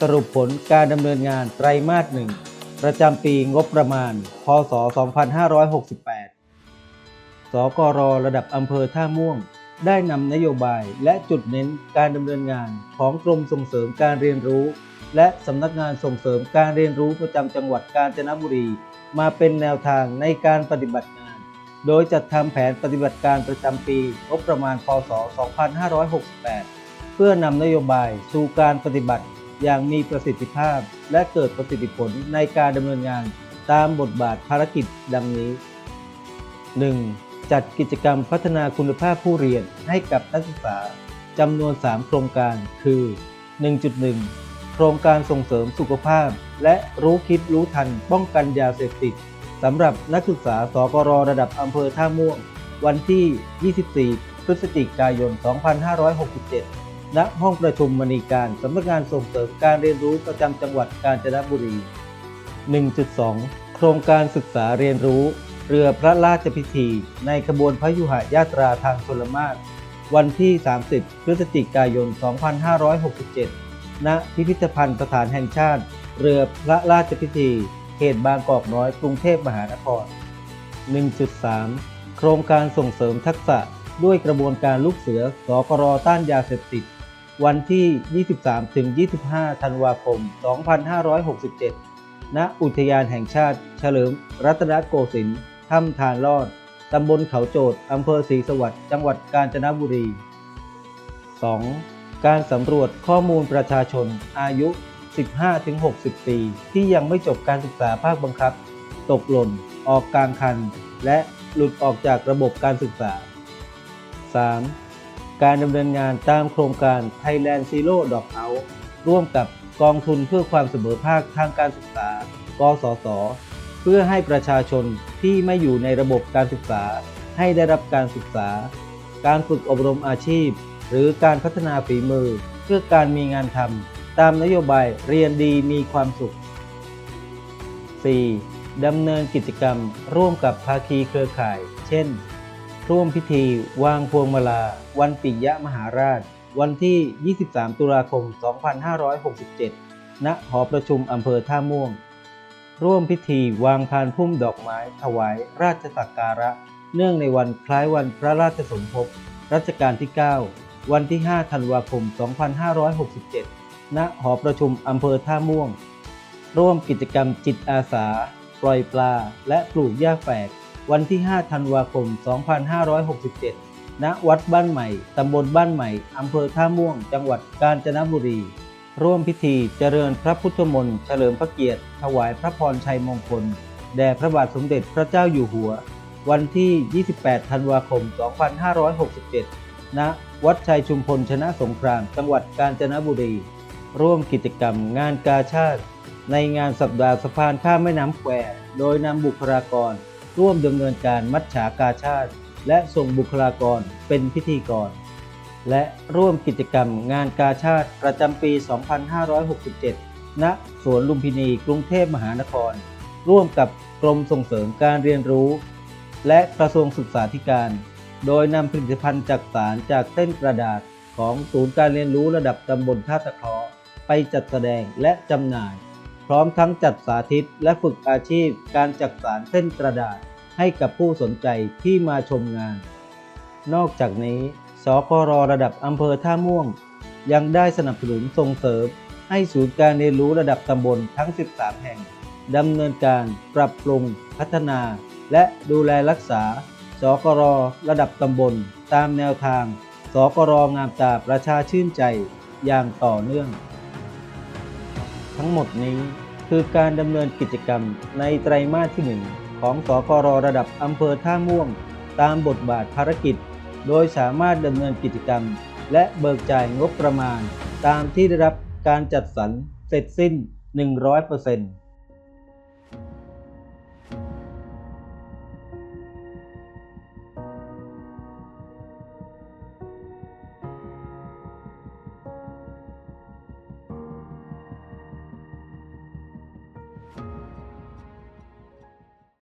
สรุปผลการดำเนินงานไตรมาสหนึ่งประจำปีงบประมาณ พศ 2568 สกรระดับอำเภอท่าม่วง ได้นำนโยบายและจุดเน้นการดำเนินงานของกรมส่งเสริมการเรียนรู้ และสำนักงานส่งเสริมการเรียนรู้ประจำจังหวัดกาญจนบุรี มาเป็นแนวทางในการปฏิบัติงาน โดยจัดทำแผนปฏิบัติการประจำปีงบประมาณ พศ 2568 เพื่อนำนโยบายสู่การปฏิบัติ อย่างมีประสิทธิภาพ และเกิดประสิทธิผลในการดำเนินงานตามบทบาทภารกิจดังนี้ 1. จัดกิจกรรมพัฒนาคุณภาพผู้เรียนให้กับนักศึกษาจำนวน 3 โครงการคือ 1.1 โครงการส่งเสริมสุขภาพ และรู้คิดรู้ทันป้องกันยาเสพติดสำหรับนักศึกษาสกรระดับอำเภอท่าม่วง วันที่ 24 พฤศจิกายน 2567 ณห้องประชุมมณีการสำนักงานส่งเสริมการเรียนรู้ประจำจังหวัดกาญจนบุรี 1.2 โครงการศึกษาเรียนรู้ เรือพระราชพิธี ในขบวนพระยุหยาตราทางชลมารวันที่ 30 พฤศจิกายน 2567 ณ พิพิธภัณฑ์สถานแห่งชาติ เรือพระราชพิธี เขตบางกอกน้อย กรุงเทพมหานคร 1.3 โครงการส่งเสริมทักษะด้วยกระบวนการลูกเสือสกรต้านยาเสพติด วันที่ 23-25 ธันวาคม 2567 ณ อุทยานแห่งชาติ เฉลิมรัตนโกสินทร์ถ้ำทานลอด ตำบลเขาโจดอำเภอศรีสวัสดิ์จังหวัดกาญจนบุรี 2. การสำรวจข้อมูลประชาชนอายุ 15-60 ปี ที่ยังไม่จบการศึกษาภาคบังคับ ตกหล่น ออกกลางคัน และหลุดออกจากระบบการศึกษา 3. การดำเนินงานตามโครงการ Thailand Zero Dog Out ร่วมกับกองทุนเพื่อความเสมอภาคทางการศึกษา กสศ เพื่อให้ประชาชนที่ไม่อยู่ในระบบการศึกษา ให้ได้รับการศึกษา การฝึกอบรมอาชีพ หรือการพัฒนาฝีมือ เพื่อการมีงานทำตามนโยบายเรียนดีมีความสุข 4. ดำเนินกิจกรรมร่วมกับภาคีเครือข่าย เช่น ร่วมพิธีวางพวงมาลา วันปิยมหาราช วันที่ 23 ตุลาคม 2567 ณ หอประชุมอำเภอท่าม่วง ร่วมพิธีวางพานพุ่มดอกไม้ ถวายราชสักการะ เนื่องในวันคล้ายวันพระราชสมภพรัชกาลที่ 9 วันที่ 5 ธันวาคม 2567 ณ หอประชุมอำเภอท่าม่วง ร่วมกิจกรรมจิตอาสา ปล่อยปลา และปลูกหญ้าแฝก วันที่ 5 ธันวาคม 2567 ณ วัดบ้านใหม่ ตำบลบ้านใหม่ อำเภอท่าม่วง จังหวัดกาญจนบุรี ร่วมพิธีเจริญพระพุทธมนต์เฉลิมพระเกียรติ ถวายพระพรชัยมงคล แด่พระบาทสมเด็จพระเจ้าอยู่หัว วันที่ 28 ธันวาคม 2567 ณ วัดชัยชุมพลชนะสงคราม จังหวัดกาญจนบุรี ร่วมกิจกรรมงานกาชาติ ในงานสัปดาห์สะพานข้ามแม่น้ำแควโดยนำบุคลากร ร่วมดำเนินการมัชฉากาชาติ และส่งบุคลากรเป็นพิธีกร และร่วมกิจกรรมงานกาชาติประจำปี 2567 ณ สวนลุมพินีกรุงเทพมหานคร ร่วมกับกรมส่งเสริมการเรียนรู้ และกระทรวงศึกษาธิการ โดยนำผลิตภัณฑ์จักสารจากเส้นกระดาษของศูนย์การเรียนรู้ระดับตำบลท่าตะเคราะไปจัดแสดงและจำหน่าย พร้อมทั้งจัดสาธิตและฝึกอาชีพการจักสารเส้นกระดาษ ให้กับผู้สนใจที่มาชมงาน นอกจากนี้สกรระดับอำเภอท่าม่วง ยังได้สนับสนุนส่งเสริม ให้ศูนย์การเรียนรู้ระดับตำบลทั้ง 13 แห่งดำเนินการปรับปรุง พัฒนา และดูแลรักษา สกรระดับตำบล ตามแนวทาง สกรงามตาประชาชื่นใจอย่างต่อเนื่อง ทั้งหมดนี้คือการดำเนินกิจกรรมในไตรมาสที่ 1 ของสกรระดับอำเภอท่าม่วง ตามบทบาทภารกิจ โดยสามารถดำเนินกิจกรรม และเบิกจ่ายงบประมาณ ตามที่ได้รับการจัดสรรเสร็จสิ้น 100%